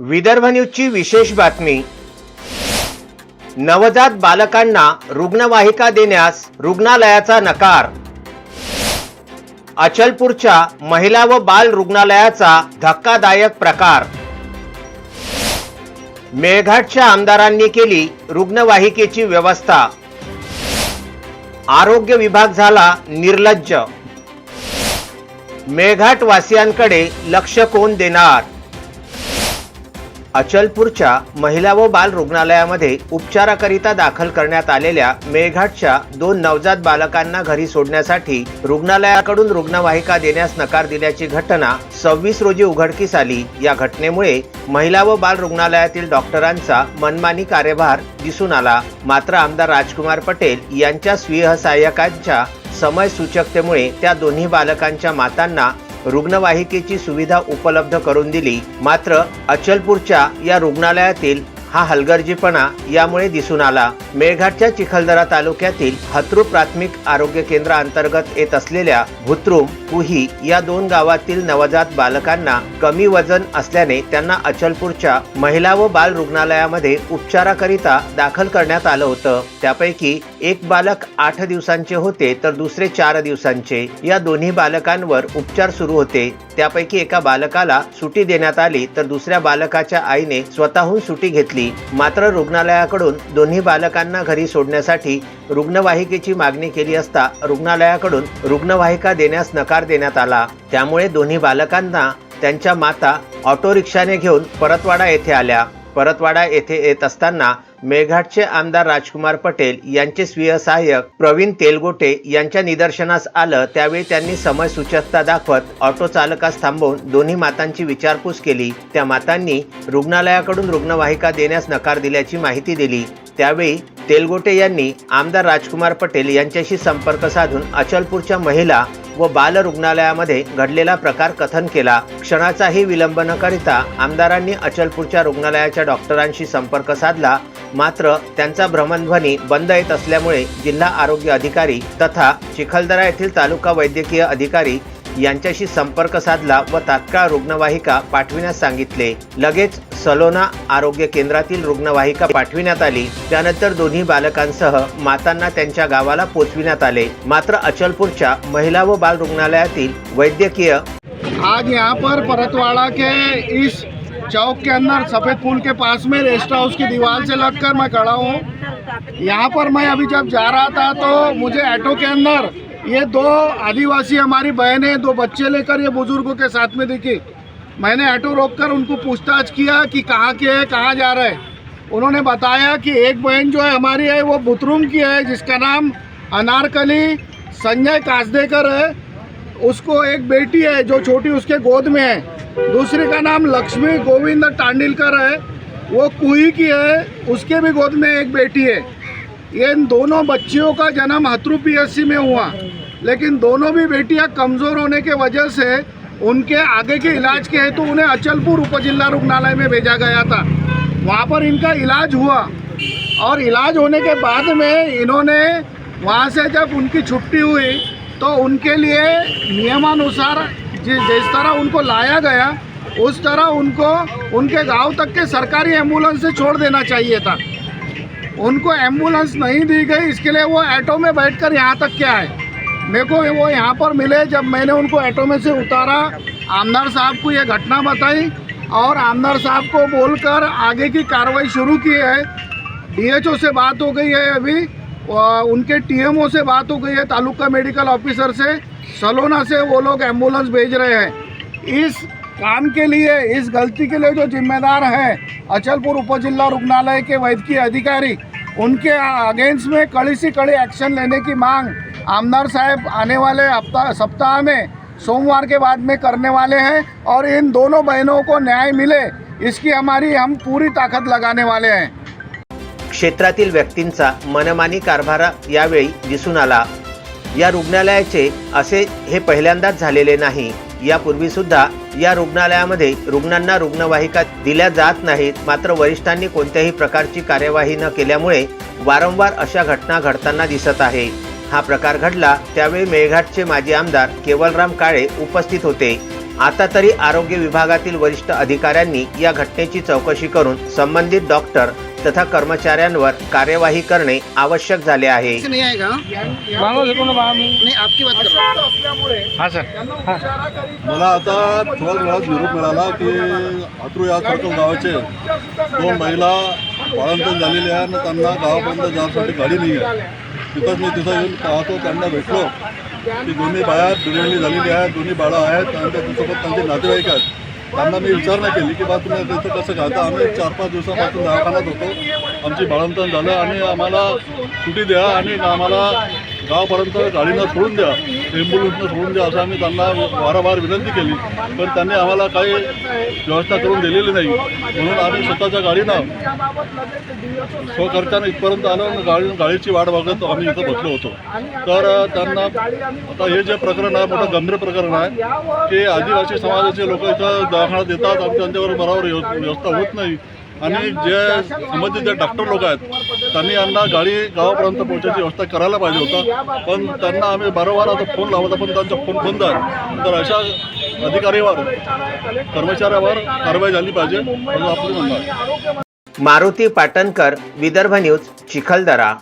विदर्भ न्यूजची विशेष बातमी. नवजात बालकांना रुग्णवाहिका देण्यास रुग्णालयाचा नकार. अचलपूरच्या महिला व बाल रुग्णालयाचा धक्कादायक प्रकार. मेळघाटच्या आमदारांनी केली रुग्णवाहिकेची व्यवस्था. आरोग्य विभाग झाला निर्लज्ज. मेळघाट वासियांकडे लक्ष कोण देणार? अचलपूरच्या महिला व बाल रुग्णालयामध्ये उपचाराकरिता दाखल करण्यात आलेल्या मेळघाटच्या दोन नवजात बालकांना घरी सोडण्यासाठी रुग्णालयाकडून रुग्णवाहिका देण्यास नकार दिल्याची घटना सव्वीस रोजी उघडकीस आली. या घटनेमुळे महिला व बाल रुग्णालयातील डॉक्टरांचा मनमानी कार्यभार दिसून आला. मात्र आमदार राजकुमार पटेल यांच्या स्वीय सहाय्यकांच्या समय सूचकतेमुळे त्या दोन्ही बालकांच्या मातांना रुग्णवाहिकेची सुविधा उपलब्ध करून दिली. मात्र अचलपूरच्या या रुग्णालयातील हा हलगर्जीपणा यामुळे दिसून आला. मेळघाटच्या चिखलदरा तालुक्यातील हत्रू प्राथमिक आरोग्य केंद्राअंतर्गत येत असलेल्या भुत्रुम कुही या दोन गावातील नवजात बालकांना कमी वजन असल्याने त्यांना अचलपूरच्या महिला व बाल रुग्णालयामध्ये उपचाराकरिता दाखल करण्यात आलं होतं. त्यापैकी एक बालक आठ दिवसांचे होते तर दुसरे चार दिवसांचे. या दोन्ही बालकांवर उपचार सुरू होते. त्यापैकी एका बालकाला सुटी देण्यात आली तर दुसऱ्या बालकाच्या आईने स्वतःहून सुटी घेतली. मात्र रुग्णालयाकडून दोन्ही बालकांना घरी सोडण्यासाठी रुग्णवाहिकेची मागणी केली असता रुग्णालयाकडून रुग्णवाहिका देण्यास नकार देण्यात आला. त्यामुळे दोन्ही बालकांना त्यांच्या माता ऑटो रिक्षाने घेऊन परतवाडा येथे आल्या. परतवाडा येथे येत असताना मेळघाटचे आमदार राजकुमार पटेल यांचे स्वीय सहाय्यक प्रवीण तेलगोटे यांच्या निदर्शनास आलं त्यावेळी त्यांनी समय सूचकता दाखवत ऑटो चालकास थांबवून दोन्ही मातांची विचारपूस केली. त्या मातांनी रुग्णालयाकडून रुग्णवाहिका देण्यास नकार दिल्याची माहिती दिली. त्यावेळी तेलगोटे यांनी आमदार राजकुमार पटेल यांच्याशी संपर्क साधून अचलपूरच्या महिला व बाल रुग्णालयामध्ये घडलेला प्रकार कथन केला. क्षणाचाही विलंब न करिता आमदारांनी अचलपूरच्या रुग्णालयाच्या डॉक्टरांशी संपर्क साधला. मात्र त्यांचा भ्रमणध्वनी बंद येत असल्यामुळे जिल्हा आरोग्य अधिकारी तथा चिखलदरा येथील तालुका वैद्यकीय अधिकारी यांच्याशी संपर्क साधला व तात्काळ रुग्णवाहिका पाठविण्यास सांगितले. लगेच सलोना आरोग्य केंद्रातील रुग्णवाहिका पाठविण्यात आली. त्यानंतर दोन्ही बालकांसह मातांना त्यांच्या गावाला पोचविण्यात आले. मात्र अचलपूरच्या महिला व बाल रुग्णालयातील वैद्यकीय आज यहाँ पर परतवाड़ा के इस चौक के अंदर सफ़ेद पुल के पास में रेस्ट हाउस की दीवार से लगकर मैं खड़ा हूँ। यहाँ पर मैं अभी जब जा रहा था तो मुझे ऑटो के अंदर ये दो आदिवासी हमारी बहनें दो बच्चे लेकर ये बुज़ुर्गों के साथ में दिखी मैंने ऑटो रोककर उनको पूछताछ किया कि कहाँ के है, कहाँ जा रहे हैं। उन्होंने बताया कि एक बहन जो है हमारी है, वो बुतरुम की है, जिसका नाम अनारकली संजय कासदेकर है। उसको एक बेटी है जो छोटी, उसके गोद में है। दूसरी का नाम लक्ष्मी गोविंद टांडिलकर है। वो कुई की है, उसके भी गोद में एक बेटी है। ये इन दोनों बच्चियों का जन्म हथरू पीएससी में हुआ। लेकिन दोनों भी बेटियाँ कमज़ोर होने के वजह से उनके आगे के इलाज के हेतु तो उन्हें अचलपुर उपजिला रुग्णालय में भेजा गया था। वहाँ पर इनका इलाज हुआ और इलाज होने के बाद में इन्होंने वहाँ से जब उनकी छुट्टी हुई तो उनके लिए नियमानुसार जिस जिस तरह उनको लाया गया, उस तरह उनको उनके गाँव तक के सरकारी एंबुलेंस से छोड़ देना चाहिए था। उनको एंबुलेंस नहीं दी गई, इसके लिए वो ऑटो में बैठकर यहाँ तक क्या है? मेरे को वो यहाँ पर मिले जब मैंने उनको ऑटो में से उतारा, आमदार साहब को ये घटना बताई और आमदार साहब को बोलकर आगे की कार्रवाई शुरू की है। डीएचओ से बात हो गई है अभी उनके टीएमओ से बात हो गई है, तालुका मेडिकल ऑफिसर से, सलोना से वो लोग एंबुलेंस भेज रहे हैं। इस काम के लिए इस गलती के लिए जो जिम्मेदार हैं अचलपुर उपजिला रुग्णालय के वैद्यकीय अधिकारी उनके अगेंस्ट में कड़ी से कड़ी एक्शन लेने की मांग आमदार साहब आने वाले हफ्ता सप्ताह में सोमवार के बाद में करने वाले हैं और इन दोनों बहनों को न्याय मिले इसकी हमारी हम पूरी ताकत लगाने वाले हैं। क्षेत्रातील व्यक्तींचा मनमानी कारभार यावेळी दिसून आला. या रुग्णालयाचे असे हे पहिल्यांदाच झालेले नाही. यापूर्वी सुद्धा या रुग्णालयामध्ये रुग्णांना रुग्णवाहिका दिल्या जात नाहीत. मात्र वरिष्ठांनी कोणत्याही प्रकारची कार्यवाही न केल्यामुळे वारंवार अशा घटना घडताना दिसत आहे. हा प्रकार घडला त्यावेळी मेळघाटचे माजी आमदार केवलराम काळे उपस्थित होते. आता तरी आरोग्य विभागातील वरिष्ठ अधिकाऱ्यांनी या घटनेची चौकशी करून संबंधित डॉक्टर तथा कर्मचाऱ्यांवर कार्यवाही करणे आवश्यक झाले आहे. नहीं नहीं आपकी बात असल्यामुळे हाँ सर. मला आता थोड्याच वेळात निरोप मिळाला की अत्रू या सर्कल गावाचे दोन महिला बाळंतण झालेल्या आहे आणि त्यांना गावापर्यंत जाण्यासाठी गाडी नाही आहे. तिथंच मी तिथं येऊन पाहतो त्यांना भेटलो. की दोन्ही बाया दुर्गणी झालेली आहेत दोन्ही बाळं आहेत आणि त्याच्यासोबत त्यांचे नातेवाईक आहेत. त्यांना मी विचारणा केली की बा तुम्ही तिथं कसं घालता आम्ही चार पाच दिवसापासून दवाखान्यात होतो. आमची बाळंतण झालं आणि आम्हाला सुटी द्या आणि आम्हाला गावापर्यंत गाडीनं सोडून द्या ॲम्ब्युलन्सनं सोडून द्या असं आम्ही त्यांना वारंवार विनंती केली. पण त्यांनी आम्हाला काही व्यवस्था करून दिलेली नाही. म्हणून आम्ही स्वतःच्या गाडीनं स्वखर्चानं इथपर्यंत आलो आणि गाडी गाडीची वाट बघत आम्ही इथं बसलो होतो. तर त्यांना आता हे जे प्रकरण आहे मोठं गंभीर प्रकरण आहे की आदिवासी समाजाचे लोक इथं दवाखान्यात येतात आणि त्यांच्यावर बरोबर व्यव- व्यवस्था होत नाही. आणि जे संबंधित जे डॉक्टर लोक आहेत त्यांनी यांना गाडी गावापर्यंत पोहोचायची व्यवस्था करायला पाहिजे होता. पण त्यांना आम्ही वारंवार आता फोन लावत पण त्यांचा फोन बंद आहे. तर अशा अधिकारीवर कर्मचाऱ्यावर कारवाई झाली पाहिजे असं आपलं मारुती पाटणकर विदर्भ न्यूज चिखलदरा.